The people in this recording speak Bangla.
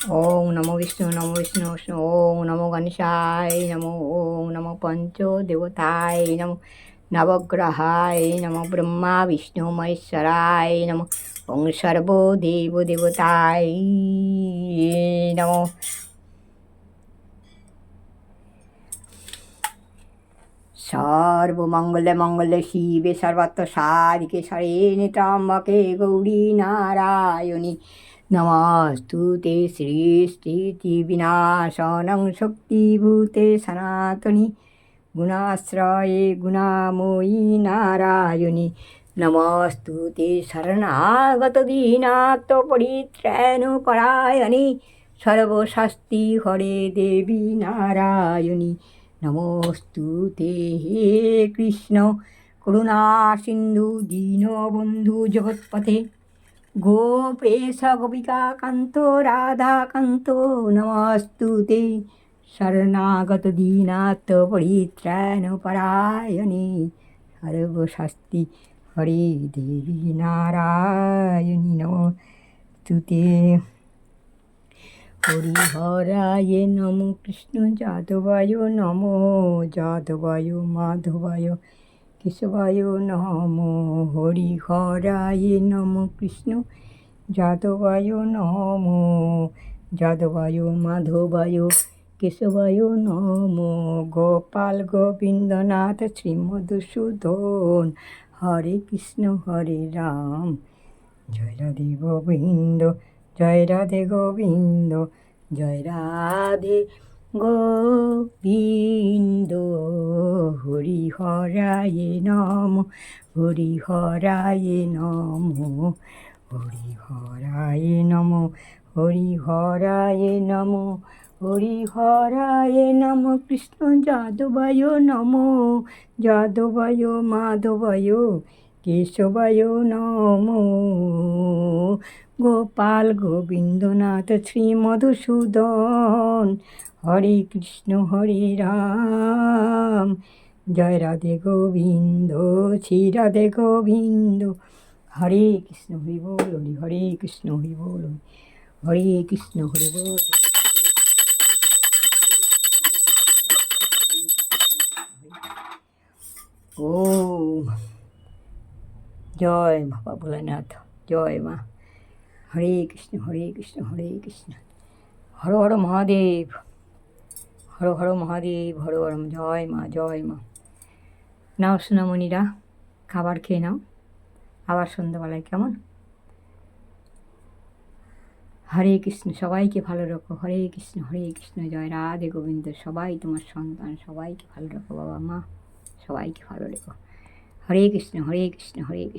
ওং নমো বিষ্ণু নমো বিষ্ণু বিষ্ণু ওং নমো গণেশায় নমো ওং নমো পঞ্চ দেবতায় নমো নবগ্রহায় নমো ব্রহ্মা বিষ্ণু মহেশ্বরায় নমো ওং সর্বদেব দেবতায় নমো সর্বমঙ্গলে মঙ্গলে শিবে সর্বত্র সাধিকে সরেণে ত্রম্বকে গৌরী নারায়ণী নমস্তু তে শ্রীস্থিতি বিনাশনং শক্তিভূতে সনাতনী গুণাশ্রয়ে গুণাময়ী নারায়ণী নমস্তু তে শরণাগত দীনাত্ম পরিত্রাণ সর্বশাস্তি হরে দেবী নারায়ণী নমস্তু তে হে কৃষ্ণ করুণা সিন্ধু দীনবন্ধু জগৎপথে গোপেশ গোপিকা কান্ত রাধাকান্ত নমস্তু তে শরণাগত দীনাথ পরিত্রাণ পরায়ণে সর্বশাস্তি হরে দেবী নারায়ণী নমস্তু তে হরিহরায় নম কৃষ্ণ যাদবায় নম যাদবায় মাধবায় কেশবায় নম হরিহরায় নম কৃষ্ণ। যাদবায় নম যাদবায় মাধবায় কেশবায় নম গোপাল গোবিন্দনাথ শ্রীমধুসূদন। হরে কৃষ্ণ, হরে রাম। জয় রাধে গোবিন্দ, জয় রাধে গোবিন্দ, জয় রাধে গোবিন্দ হরি হরায় নম হরি হরায় নম হরি হরায় নম হরি হরায় নম হরি হরায় নম, কৃষ্ণ যাদবায় নম, যাদবায় মাধবায় কেশবায় নম। গোপাল গোবিন্দনাথ শ্রী মধুসূদন হরে কৃষ্ণ, হরে রাম। জয় রাধে গোবিন্দ, শ্রী রাধে গোবিন্দ। হরে কৃষ্ণ, হরি বল, হরি কৃষ্ণ, হরি বল। হরে কৃষ্ণ, হরি বল। ও জয় বাবা ভোলানাথ জয় মা। হরে কৃষ্ণ হরে কৃষ্ণ হরে কৃষ্ণ। হর হর মহাদেব, হর হর মহাদেব, হর হর জয় মা জয় মা। নাও সোনামণিরা, খাবার খেয়ে নাও। আবার সন্ধ্যাবেলায় কেমন? হরে কৃষ্ণ, সবাইকে ভালো রাখো। হরে কৃষ্ণ হরে কৃষ্ণ, জয় রাধে গোবিন্দ। সবাই তোমার সন্তান, সবাইকে ভালো রাখো বাবা মা, সবাইকে ভালো রেখো। হরে কৃষ্ণ হরে কৃষ্ণ হরে কৃষ্ণ।